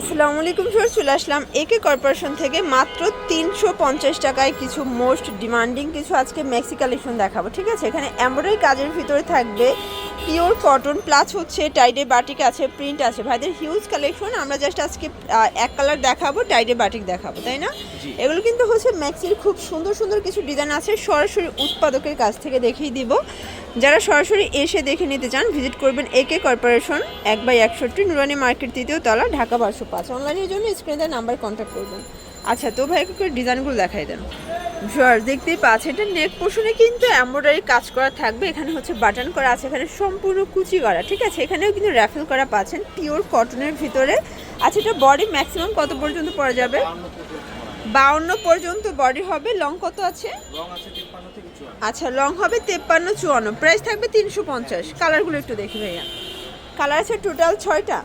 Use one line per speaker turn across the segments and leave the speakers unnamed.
আসসালামু আলাইকুম স্যার চলে আসলাম একে কর্পোরেশন থেকে মাত্র তিনশো পঞ্চাশ টাকায় কিছু মোস্ট ডিমান্ডিং কিছু আজকে মেক্সি কালেকশন দেখাবো ঠিক আছে? এখানে এমব্রয়ডারি কাজের ভিতরে থাকবে পিওর কটন প্লাস হচ্ছে টাইডে বাটিক আছে প্রিন্ট আছে। ভাইদের হিউজ কালেকশন আমরা জাস্ট আজকে এক কালার দেখাবো টাইডে বাটিক দেখাবো তাই না? এগুলো কিন্তু হচ্ছে ম্যাক্সির খুব সুন্দর সুন্দর কিছু ডিজাইন আছে সরাসরি উৎপাদকের কাছ থেকে দেখিয়ে দিব। যারা সরাসরি এসে দেখে নিতে চান ভিজিট করবেন একে কর্পোরেশন এক বাই একষট্টি, নুরানি মার্কেট তৃতীয় তলা, ঢাকা বারোশো পাঁচ। অনলাইনের জন্য স্ক্রিনে নাম্বার কন্ট্যাক্ট করবেন। আচ্ছা তো ভাই, একটু ডিজাইনগুলো দেখাই দেন। জোয়ার দেখতেই পাচ্ছেন, এটা নেক পোর্শনে কিন্তু এমব্রয়ডারি কাজ করা থাকবে। এখানে হচ্ছে বাটন করা আছে, এখানে সম্পূর্ণ কুচি করা। ঠিক আছে, এখানেও কিন্তু র্যাফেল করা পাচ্ছেন পিওর কটনের ভিতরে। আচ্ছা এটা বডি ম্যাক্সিমাম কত পর্যন্ত পড়া যাবে? বাউন্ন পর্যন্ত বডি হবে লং কত আছে? আচ্ছা লং হবে তেপ্পান্ন চুয়ান্ন। প্রাইস থাকবে তিনশো পঞ্চাশ। কালারগুলো একটু দেখি ভাইয়া। কালার আছে টোটাল ছয়টা।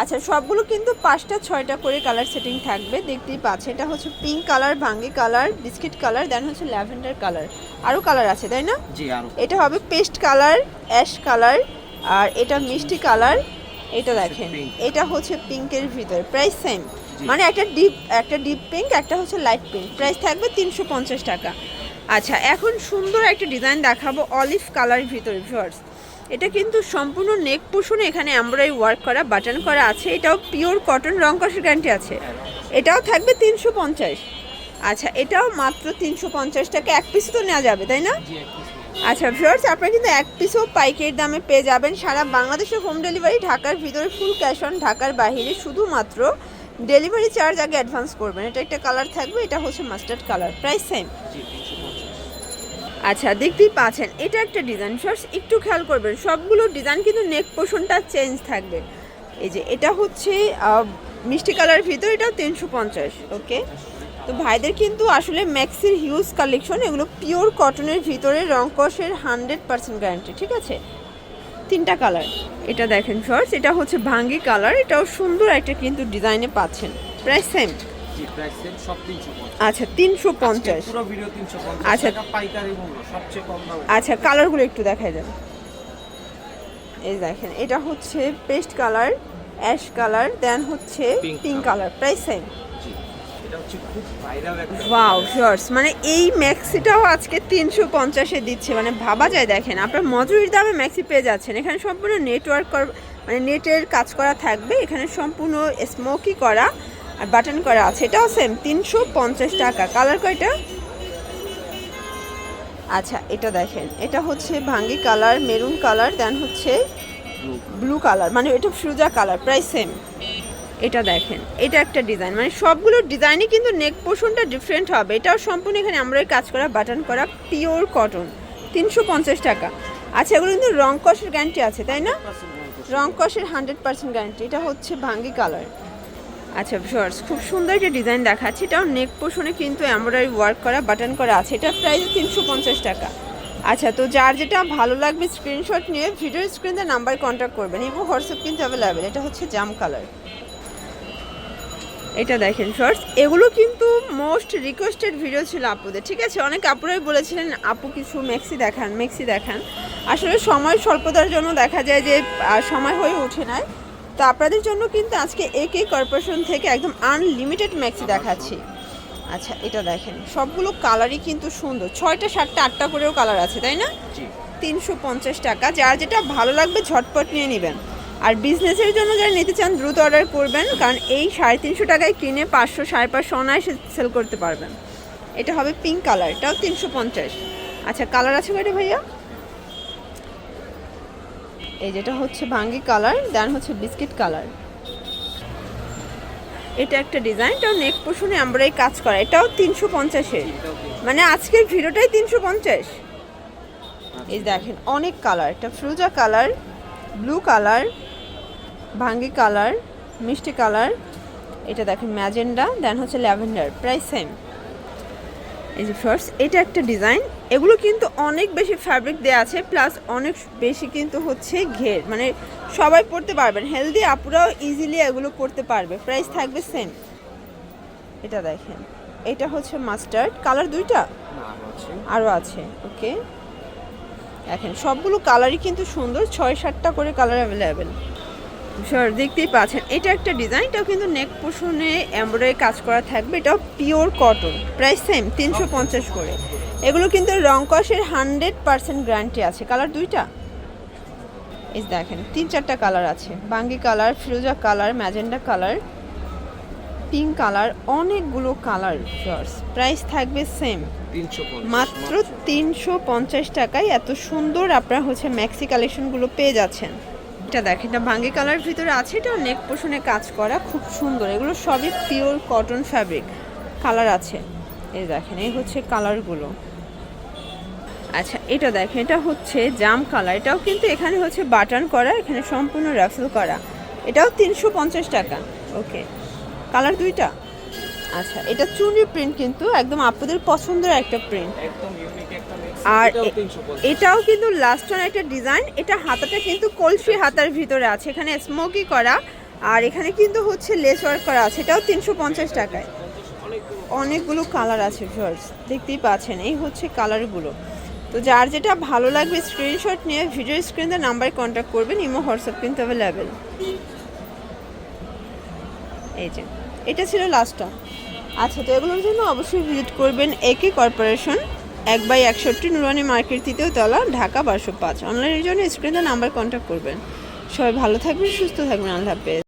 আচ্ছা সবগুলো কিন্তু পাঁচটা ছয়টা করে কালার সেটিং থাকবে। দেখতেই পাচ্ছে এটা হচ্ছে পিঙ্ক কালার ভাঙ্গি কালার বিস্কিট কালার দেন হচ্ছে ল্যাভেন্ডার কালার আরও কালার আছে তাই না? এটা হবে পেস্ট কালার অ্যাশ কালার আর এটা মিষ্টি কালার এটা দেখেন এটা হচ্ছে পিঙ্কের ভিতরে। প্রাইস সেম মানে একটা ডিপ একটা ডিপ পিঙ্ক একটা হচ্ছে লাইট পিঙ্ক প্রাইস থাকবে তিনশো পঞ্চাশ টাকা। আচ্ছা এখন সুন্দর একটা ডিজাইন দেখাবো অলিভ কালার ভিতরে ভিউয়ার্স এটা কিন্তু সম্পূর্ণ নেক পোষণে এখানে এমব্রয়ডারি ওয়ার্ক করা বাটন করা আছে। এটাও পিওর কটন রং কষের গ্যারান্টি আছে। এটাও থাকবে তিনশো পঞ্চাশ। আচ্ছা এটাও মাত্র তিনশো পঞ্চাশ টাকা। এক পিস তো নেওয়া যাবে তাই না। আচ্ছা ভিউয়ার্স আপনারা কিন্তু এক পিসও পাইকারি দামে পেয়ে যাবেন। সারা বাংলাদেশে হোম ডেলিভারি ঢাকার ভিতরে ফুল ক্যাশ অন ঢাকার বাহিরে শুধুমাত্র ডেলিভারি চার্জ আগে অ্যাডভান্স করবেন। এটা একটা কালার থাকবে, এটা হচ্ছে মাস্টার্ড কালার। Price same. আচ্ছা দেখতেই পাচ্ছেন, এটা একটা ডিজাইন। ফার্স্ট একটু খেয়াল করবেন, সবগুলো ডিজাইন কিন্তু নেক পোর্শনটা চেঞ্জ থাকবে। এই যে, এটা হচ্ছে মিষ্টি কালার ভিতর, এটাও তিনশো পঞ্চাশ ওকে তো ভাইদের কিন্তু আসলে ম্যাক্সির হিউজ কালেকশন এগুলো পিওর কটনের ভিতরে রংকসের হান্ড্রেড পার্সেন্ট গ্যারান্টি ঠিক আছে? তিনটা কালার। এটা দেখেন ফার্স্ট এটা হচ্ছে ভাঙ্গি কালার এটাও সুন্দর একটা কিন্তু ডিজাইনে পাচ্ছেন। প্রাইস সেম
প্রাইস সেম সব
আচ্ছা তিনশো পঞ্চাশ। আচ্ছা। আচ্ছা কালারগুলো একটু দেখাই দেন। এই দেখেন এটা হচ্ছে paste colour ash colour then হচ্ছে pink colour price same wow shorts মানে এই ম্যাক্সিটাও আজকে তিনশো পঞ্চাশে দিচ্ছে। মানে ভাবা যায় দেখেন আপনার মজুরির দামে ম্যাক্সি পেয়ে যাচ্ছেন। এখানে সম্পূর্ণ নেটওয়ার্ক মানে নেটের কাজ করা থাকবে। এখানে সম্পূর্ণ স্মোকি করা আর বাটন করা আছে। এটাও সেম তিনশো পঞ্চাশ টাকা। কালার কয়টা? আচ্ছা এটা দেখেন এটা হচ্ছে ভাঙ্গি কালার মেরুন কালার দেন হচ্ছে ব্লু কালার মানে এটা ফ্রুজা কালার প্রায় সেম এটা দেখেন, এটা একটা ডিজাইন মানে সবগুলো ডিজাইনই কিন্তু নেক পোর্শনটা ডিফারেন্ট হবে। এটাও সম্পূর্ণ এখানে আমরা কাজ করা বাটন করা পিওর কটন তিনশো পঞ্চাশ টাকা। আচ্ছা এগুলো কিন্তু রং কষের গ্যারান্টি আছে, তাই না?
100% রং
কষের হান্ড্রেড পার্সেন্ট গ্যারান্টি এটা হচ্ছে ভাঙ্গি কালার আচ্ছা ভিউয়ার্স খুব সুন্দর একটা ডিজাইন দেখাচ্ছে, এটাও নেক পোর্শনে কিন্তু এমব্রয়ডারি ওয়ার্ক করা বাটন করা আছে। এটা প্রাইস তিনশো পঞ্চাশ টাকা। আচ্ছা তো যার যেটা ভালো লাগবে স্ক্রিনশট নিয়ে ভিডিও স্ক্রিনে নাম্বার কন্ট্যাক্ট করবেন। এবং হোয়াটসঅ্যাপ কিন্তু অ্যাভেলেবেল এটা হচ্ছে জাম কালার এটা দেখেন শর্টস এগুলো কিন্তু মোস্ট রিকোয়েস্টেড ভিডিও ছিল আপুদের ঠিক আছে? অনেক আপুরাই বলেছিলেন আপু কিছু মেক্সি দেখান মেক্সি দেখান। আসলে সময় স্বল্পতার জন্য দেখা যায় যে সময় হয়ে ওঠে না তো আপনাদের জন্য কিন্তু আজকে একে কর্পোরেশন থেকে একদম আনলিমিটেড ম্যাক্সি দেখাচ্ছি। আচ্ছা এটা দেখেন সবগুলো কালারই কিন্তু সুন্দর। ছয়টা সাতটা আটটা করেও কালার আছে তাই না? তিনশো পঞ্চাশ টাকা। যার যেটা ভালো লাগবে ঝটপট নিয়ে নেবেন। আর বিজনেসের জন্য যারা নিতে চান, দ্রুত অর্ডার করবেন, কারণ এই সাড়ে তিনশো টাকায় কিনে পাঁচশো, সাড়ে পাঁচশো অনায়াসে সেল করতে পারবেন। এটা হবে পিঙ্ক কালার এটাও তিনশো পঞ্চাশ। আচ্ছা কালার আছে কয়টা ভাইয়া? এই যেটা হচ্ছে ভাঙ্গি কালার দেন হচ্ছে বিস্কিট কালার এটা একটা ডিজাইন এটাও নেক পোষণে আমরা এই কাজ করা, এটাও তিনশো পঞ্চাশের। মানে আজকের ভিডিওটাই তিনশো পঞ্চাশ। এই দেখেন, অনেক কালার এটা ফ্রুজা কালার ব্লু কালার ভাঙ্গি কালার মিষ্টি কালার এটা দেখেন ম্যাজেন্ডা দেন হচ্ছে ল্যাভেন্ডার প্রাইস সেম এই যে ফার্স্ট এটা একটা ডিজাইন এগুলো কিন্তু অনেক বেশি ফ্যাব্রিক দেওয়া আছে প্লাস অনেক বেশি কিন্তু হচ্ছে ঘের। মানে সবাই পড়তে পারবেন হেলদি আপুরাও ইজিলি এগুলো পড়তে পারবে প্রাইস থাকবে সেম এটা দেখেন এটা হচ্ছে মাস্টার্ড কালার দুইটা? আরও আছে। ওকে দেখেন সবগুলো কালারই কিন্তু সুন্দর ছয় সাতটা করে কালার অ্যাভেলেবেল সর দেখতেই পাচ্ছেন এটা একটা ডিজাইন এটাও কিন্তু নেক পোষণে এমব্রয়ডারি কাজ করা থাকবে এটাও পিওর কটন প্রাইস সেম তিনশো পঞ্চাশ করে। এগুলো কিন্তু রং কষের হান্ড্রেড পার্সেন্ট গ্যারান্টি আছে। কালার দুইটা? এই দেখেন তিন চারটা কালার আছে। বাঙ্গি কালার ফিরোজা colour magenta colour pink colour অনেকগুলো কালার শর্টস প্রাইস থাকবে সেম মাত্র তিনশো পঞ্চাশ টাকায় এত সুন্দর আপনারা হচ্ছে ম্যাক্সি কালেকশনগুলো পেয়ে যাচ্ছেন। এটা দেখেন, এটা ভাঙ্গি কালার ভিতরে আছে, এটা নেক পোষণে কাজ করা, খুব সুন্দর। এগুলো সবই পিওর কটন ফ্যাব্রিক কালার আছে। এই দেখেন, এই হচ্ছে কালারগুলো। আচ্ছা এটা দেখেন, এটা হচ্ছে জাম কালার, এটাও কিন্তু এখানে হচ্ছে বাটন করা, এখানে সম্পূর্ণ রাফেল করা। এটাও তিনশো পঞ্চাশ টাকা। ওকে, কালার দুইটা? আচ্ছা এটা চুনি প্রিন্ট কিন্তু একদম আপনাদের পছন্দের একটা প্রিন্ট
একদম ইউনিক একটা
আর
এটাও
এ-
350
এটাও কিন্তু লাস্ট ওয়ান একটা ডিজাইন এটা হাতাটা কিন্তু কলসি হাতার ভিতরে আছে এখানে স্মোকি করা আর এখানে কিন্তু হচ্ছে লেস ওয়ার্ক করা আছে এটাও তিনশো পঞ্চাশ টাকায়।
অনেকগুলো
অনেকগুলো কালার আছে ভিউয়ার্স দেখতেই পাচ্ছেন এই হচ্ছে কালারগুলো তো যার যেটা ভালো লাগবে স্ক্রিনশট নিয়ে ভিডিও স্ক্রিনে নাম্বারে কন্ট্যাক্ট করবেন ইমো হোয়াটসঅ্যাপ কিন্তু অ্যাভেলেবেল এই যে। এটা ছিল লাস্টটা আচ্ছা তো এগুলোর জন্য অবশ্যই ভিজিট করবেন একে কর্পোরেশন এক বাই একষট্টি নুরানি মার্কেট তৃতীয় তলা, ঢাকা বারোশো পাঁচ। অনলাইনের জন্য স্ক্রিনে নাম্বার কন্ট্যাক্ট করবেন। সবাই ভালো থাকবেন, সুস্থ থাকবেন, আল্লাহ হাফেজ।